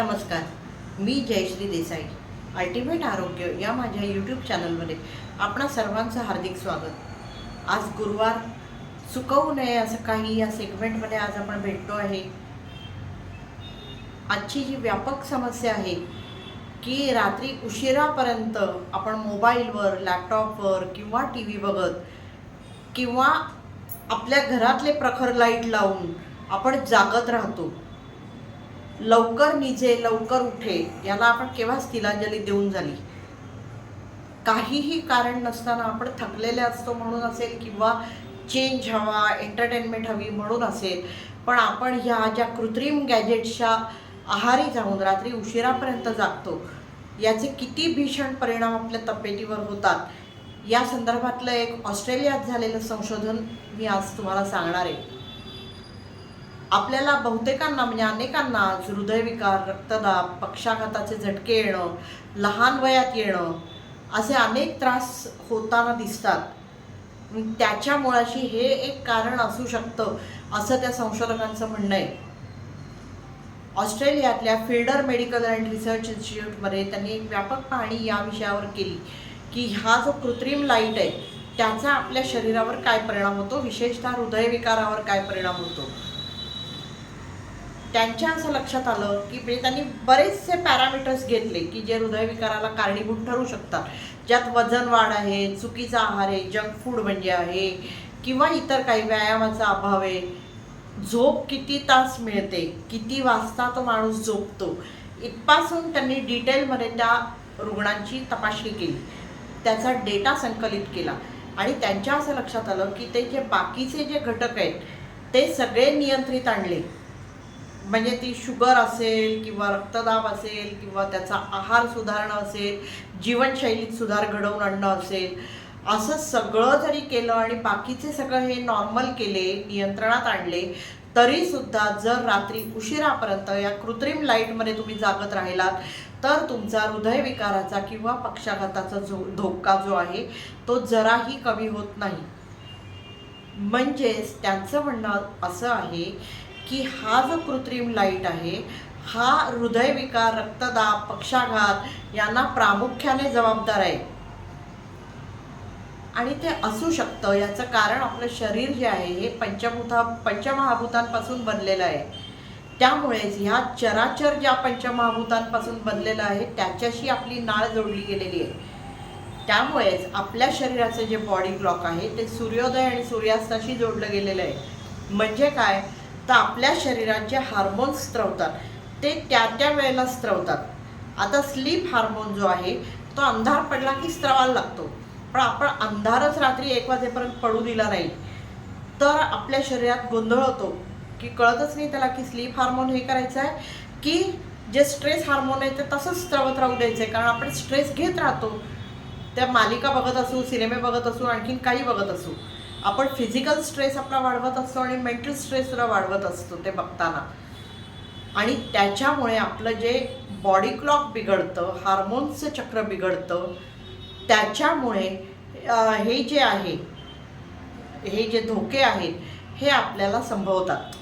नमस्कार मी जयश्री देसाई अल्टिमेट आरोग्य या माझ्या यूट्यूब चॅनलमध्ये आपणा सर्वांचं हार्दिक स्वागत. आज गुरुवार चुकवू नये असं काही या सेगमेंटमध्ये आज आपण भेटतो आहे. आजची जी व्यापक समस्या आहे की रात्री उशिरापर्यंत आपण मोबाईलवर लॅपटॉपवर किंवा टी व्ही बघत किंवा आपल्या घरातले प्रखर लाइट लावून आपण जागत राहतो. लवकर निजे लवकर उठे याला आपण केव्हाच तिलांजली देऊन झाली? काहीही कारण नसताना आपण थकलेले असतो म्हणून असेल किंवा चेंज हवा एंटरटेनमेंट हवी म्हणून असेल पण आपण ह्या ज्या कृत्रिम गॅजेट्सच्या आहारी जाऊन रात्री उशिरापर्यंत जागतो याचे किती भीषण परिणाम आपल्या तब्येतीवर होतात या संदर्भातलं एक ऑस्ट्रेलियात झालेलं संशोधन मी आज तुम्हाला सांगणार आहे. आपल्याला बहुतेकांना म्हणजे अनेकांना हृदयविकार रक्तदाब पक्षाघाताचे झटके येणं लहान वयात येणं असे अनेक त्रास होताना दिसतात. त्याच्यामुळाशी हे एक कारण असू शकतं असं त्या संशोधकांचं म्हणणं आहे. ऑस्ट्रेलियातल्या फिल्डर मेडिकल अँड रिसर्च इन्स्टिट्यूटमध्ये त्यांनी एक व्यापक पाहणी या विषयावर केली की हा जो कृत्रिम लाइट आहे त्याचा आपल्या शरीरावर काय परिणाम होतो? विशेषतः हृदयविकारावर काय परिणाम होतो? त्यांच्या असं लक्षात आलं की म्हणजे त्यांनी बरेचसे पॅरामीटर्स घेतले की जे हृदयविकाराला कारणीभूत ठरू शकतात. ज्यात वजन वाढ आहे चुकीचा आहार आहे जंक फूड म्हणजे आहे किंवा इतर काही व्यायामाचा अभाव आहे. झोप किती तास मिळते किती वाजता तो माणूस झोपतो इथपासून त्यांनी डिटेलमध्ये त्या रुग्णांची तपासणी केली. त्याचा डेटा संकलित केला. आणि त्यांच्या असं लक्षात आलं की ते जे बाकीचे जे घटक आहेत ते सगळे नियंत्रित आणले. म्हणजे ती शुगर असेल किंवा रक्तदाब असेल किंवा त्याचा आहार सुधारणं असेल जीवनशैलीत सुधार घडवून आणणं असेल असं सगळं जरी केलं आणि बाकीचे सगळं हे नॉर्मल केले नियंत्रणात आणले तरी सुद्धा जर रात्री उशिरापर्यंत या कृत्रिम लाईटमध्ये तुम्ही जागत राहिलात तर तुमचा हृदयविकाराचा किंवा पक्षाघाताचा जो धोका जो आहे तो जराही कमी होत नाही. म्हणजेच त्यांचं म्हणणं असं आहे की हा जो कृत्रिम लाइट आहे हा हृदयविकार रक्तदाब पक्षाघात यांना प्रामुख्याने जबाबदार आहे. आणि ते असू शकतं. याचं कारण आपलं शरीर जे आहे हे पंचभूता पंचमहाभूतांपासून बनलेलं आहे. त्यामुळेच ह्या चराचर ज्या पंचमहाभूतांपासून बनलेलं आहे त्याच्याशी आपली नाळ जोडली गेलेली आहे. त्यामुळेच आपल्या शरीराचे जे बॉडी क्लॉक आहे ते सूर्योदय आणि सूर्यास्ताशी जोडलं गेलेलं आहे. म्हणजे काय? तर आपल्या शरीरात जे हार्मोन्स स्त्रवतात ते त्या त्या वेळेला स्त्रवतात आता स्लीप हार्मोन जो आहे तो अंधार पडला की स्त्रवायला लागतो. पण आपण अंधारच रात्री एक वाजेपर्यंत पडू दिला नाही. तर आपल्या शरीरात गोंधळ होतो. की कळतच नाही त्याला की स्लीप हार्मोन हे करायचं आहे की जे स्ट्रेस हार्मोन आहे ते तसंच स्त्रवत राहू द्यायचं आहे कारण आपण स्ट्रेस घेत राहतो. त्या मालिका बघत असू सिनेमे बघत असू आणखीन काही बघत असू. आपण फिजिकल स्ट्रेस आपला वाढवत असतो आणि मेंटल स्ट्रेस सुद्धा वाढवत असतो ते बघताना. आणि त्याच्यामुळे आपलं जे बॉडी क्लॉक बिघडतं हार्मोन्सचं चक्र बिघडतं त्याच्यामुळे हे जे आहे हे जे धोके आहेत हे आपल्याला संभवतात.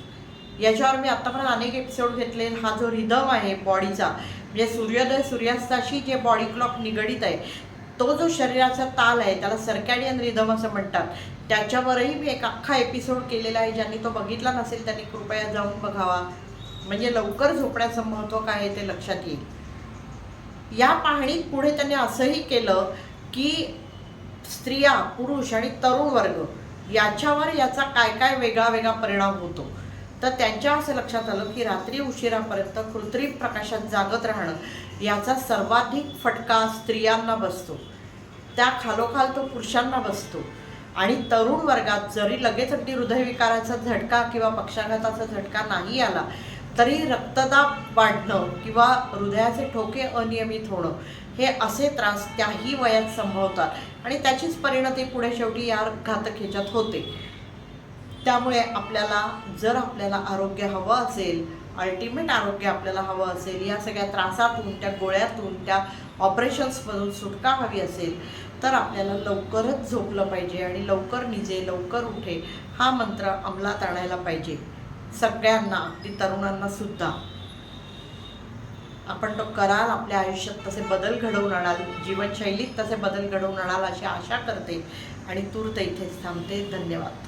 याच्यावर मी आत्तापर्यंत अनेक एपिसोड घेतले. हा जो रिदम आहे बॉडीचा म्हणजे सूर्योदय सूर्यास्ताशी जे बॉडी क्लॉक निगडीत आहे तो जो शरीराचा ताल आहे त्याला सर्कॅडियन रिदम असं म्हणतात. त्याच्यावरही मी एक अख्खा एपिसोड केलेला आहे. ज्यांनी तो बघितला नसेल त्यांनी कृपया जाऊन बघावा. म्हणजे लवकर झोपण्याचं महत्त्व काय आहे ते लक्षात येईल. या पाहणीत पुढे त्यांनी असंही केलं की स्त्रिया पुरुष आणि तरुण वर्ग याच्यावर याचा काय काय वेगळा वेगळा परिणाम होतो. तर त्यांच्या असं लक्षात आलं की रात्री उशिरापर्यंत कृत्रिम प्रकाशात जागत राहणं याचा सर्वाधिक फटका स्त्रियांना बसतो. त्या खालोखाल तो पुरुषांना बसतो. आणि तरुण वर्गात जरी लगेच अगदी हृदयविकाराचा झटका किंवा पक्षाघाताचा झटका नाही आला तरी रक्तदाब वाढणं किंवा हृदयाचे ठोके अनियमित होणं हे असे त्रास त्याही वयात संभवतात आणि त्याचीच परिणती पुढे शेवटी या घातक ह्याच्यात होते. त्यामुळे आपल्याला जर आपल्याला आरोग्य हवं असेल अल्टिमेट आरोग्य आपल्याला हवं असेल या सगळ्या त्रासातून त्या गोळ्यातून त्या ऑपरेशन्समधून सुटका हवी असेल तर आपल्याला लवकरच झोपलं पाहिजे आणि लवकर निजे लवकर उठे हा मंत्र अंमलात आणायला पाहिजे. सगळ्यांना अगदी तरुणांना सुद्धा. आपण तो कराल आपल्या आयुष्यात तसे बदल घडवून आणाल जीवनशैलीत तसे बदल घडवून आणाल अशी आशा करते आणि तूर्त इथेच थांबते. धन्यवाद.